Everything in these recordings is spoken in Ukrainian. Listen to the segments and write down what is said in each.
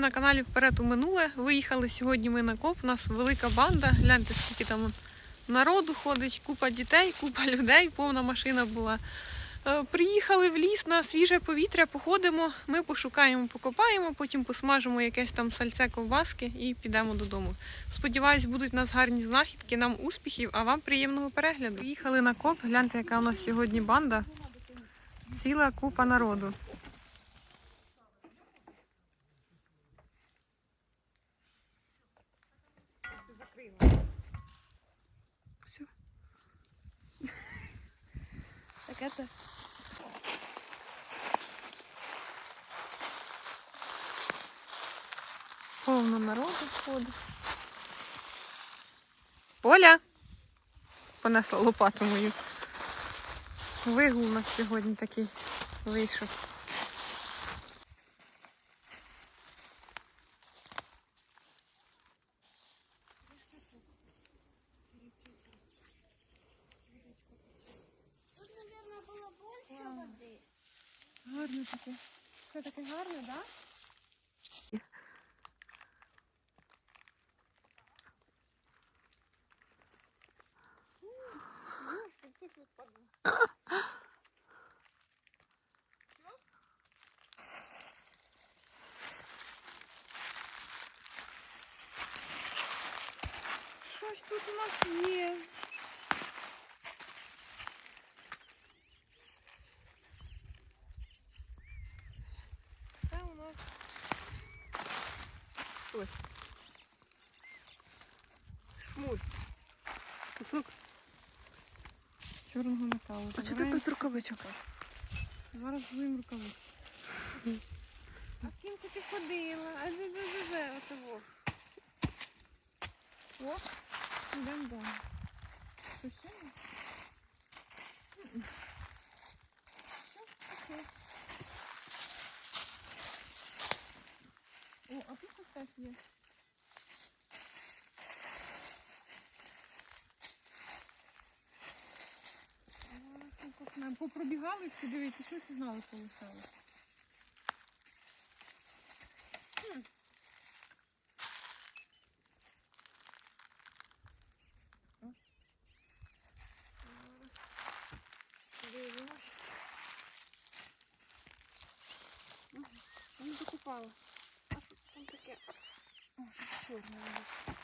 на каналі Вперед у минуле. Виїхали сьогодні ми на коп. У нас велика банда. Гляньте, скільки там народу ходить, купа дітей, купа людей, повна машина була. Е, Приїхали в ліс на свіже повітря, походимо, ми пошукаємо, покопаємо, потім посмажимо якесь там сальце ковбаски і підемо додому. Сподіваюсь, будуть у нас гарні знахідки, нам успіхів, а вам приємного перегляду. Приїхали на коп, гляньте, яка у нас сьогодні банда. Ціла купа народу. Так. Повно народу входить. Оля! Понесла лопату мою. Вигул у нас сьогодні такий вийшов. Гарне таке. Все таке гарне, так? Ну, что тут вода. Щось тут у нас є. Це у нас щось. Шмуль. Кусок чорного металу. А ты Забираємо. без рукавичок? Зараз злим рукавиці. А з ким ти ходила? А де де де де отого? О, йдемо далі. Таке? О, а тут теж є. Зараз ми копнемо. Попробігали всі, дивіться, щось знали полишали. Не докупала. А що там таке? О, чорне.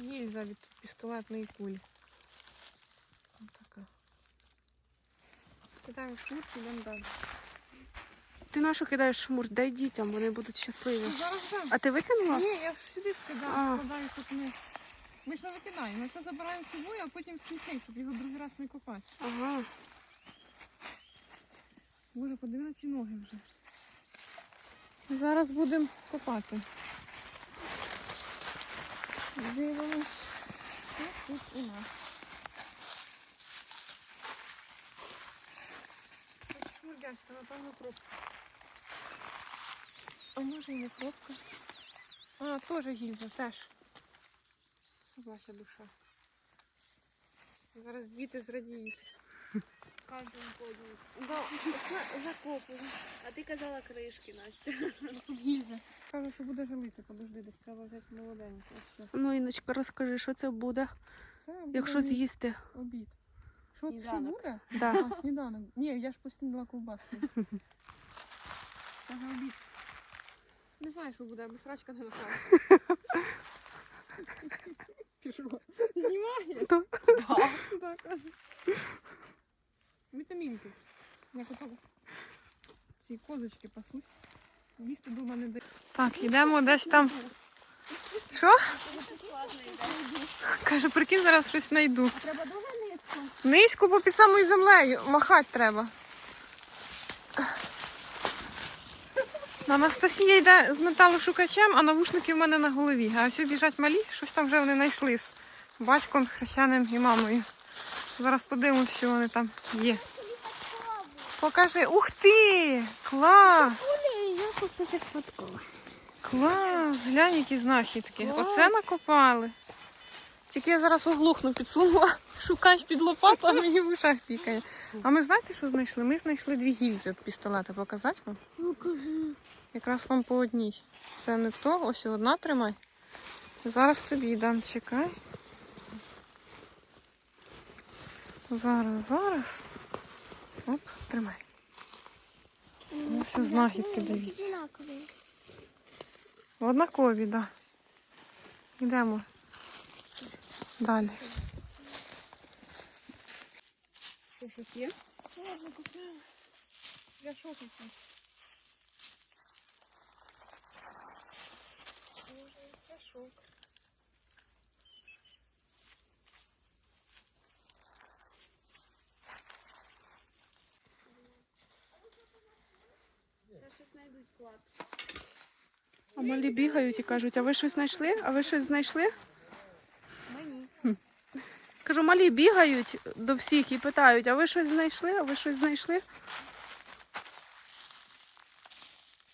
Гільза від пістолетної кулі. Ось така. Кидаємо в йдемо далі. Ти на що кидаєш шмур? Дай дітям, вони будуть щасливі. Ну, Зараз дам. А ти викинула? Ні, я ж сюди скидаю, А. складаю тут ми. Ми ж не викидаємо, ми це забираємо з собою, а потім смітник, щоб його другий раз не копати. Ага. Боже, подиви на ці ноги вже. Зараз будемо копати. Дивимось, що тут у нас. Шмурдячка, напевно, пробка. А може і не пробка. А, теж гільза, теж. Собача душа. Зараз діти зрадіють. Да, закопую. А ти казала кришки, Настя. Гільза. Що буде жилиця, подожди, десь треба взяти молоденьку. Ну, Іночка, розкажи, що це буде, Це буде якщо обід. з'їсти. обід. Що це що буде? Да. А, сніданок. Ні, я ж поснідала ковбаски. Ага, обід. Не знаю, що буде, аби срачка не напала. Ти що? Знімаєш? Так. Так, каже. Вітамінки. Як ото ці козочки пасуть. Їсти дома не дають. Так, йдемо десь там. Що? Каже, прикинь, зараз щось знайду. Треба дуже низько. Низько, бо під самою землею. Махати треба. Анастасія йде з металошукачем, а навушники в мене на голові. А ось біжать малі, щось там вже вони знайшли з батьком, хрещеним і мамою. Зараз подивимось, що вони там є. Покажи. Ух ти! Клас! Клас! Глянь, які знахідки. Оце накопали. Тільки я зараз оглухну підсунула, шукаєш під лопату, а мені в ушах пікає. А ми знаєте, що знайшли? Ми знайшли дві гільзи від пістолета. Показати вам? Ну кажи. Якраз вам по одній. Це не то, ось одна тримай. Зараз тобі дам, чекай. Зараз, зараз. Оп, тримай. Ну, все знахідки, дивіться. Однакові. Однакові, так. Да. Йдемо. Далі. Що щось є? Ладно, купляю. Я що купив? Зараз знайдуть клад. А малі бігають і кажуть, а ви щось знайшли? А ви щось знайшли? Мені. Кажу, малі бігають до всіх і питають, а ви щось знайшли? А ви щось знайшли?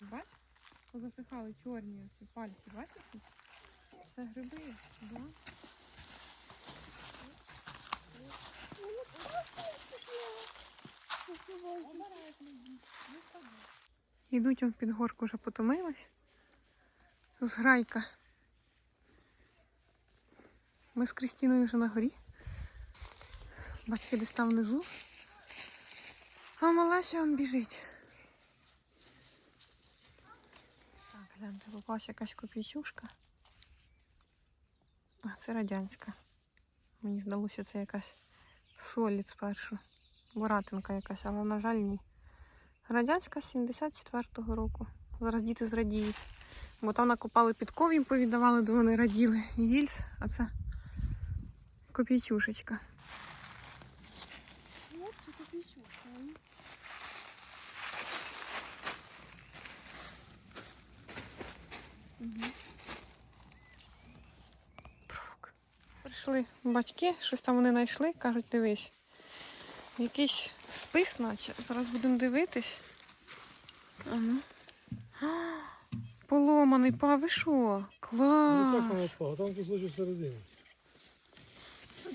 Бач, позасихали чорні ці пальці, бачиш? Це гриби, да? Йдуть он під горку вже потомились. Зграйка. Ми з Крістіною вже на горі. Батьки десь там внизу. А малася он біжить. Так, гляньте, попалася якась копійчушка. А, це радянська. Мені здалося, це якась солід спершу. Боратинка якась, але, на жаль, ні. Радянська 74-го року. Зараз діти зрадіють. Бо там накопали підков, їм повіддавали, де вони раділи. Гільз, а це копійчушечка. Копійчушка. Прийшли батьки, щось там вони знайшли, кажуть, дивись. Якийсь спис, наче. Зараз будемо дивитись. Ага. Поломаний, па, ви що? Ну так Клас! вона впала, там кусочок всередині.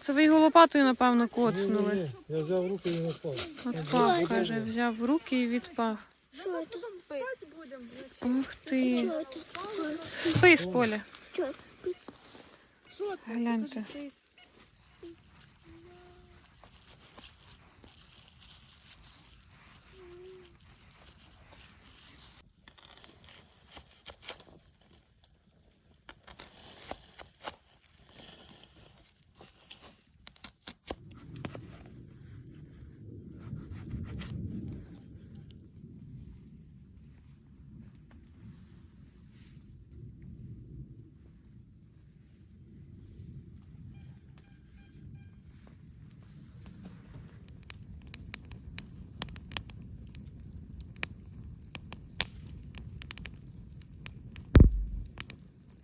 Це ви його лопатою, напевно, коцнули. Ні-ні-ні, Я взяв в руки і не впав. Отпав, каже, взяв в руки і відпав. Що це? Ух ти. Спис, Поля. Що це? Спис. Гляньте.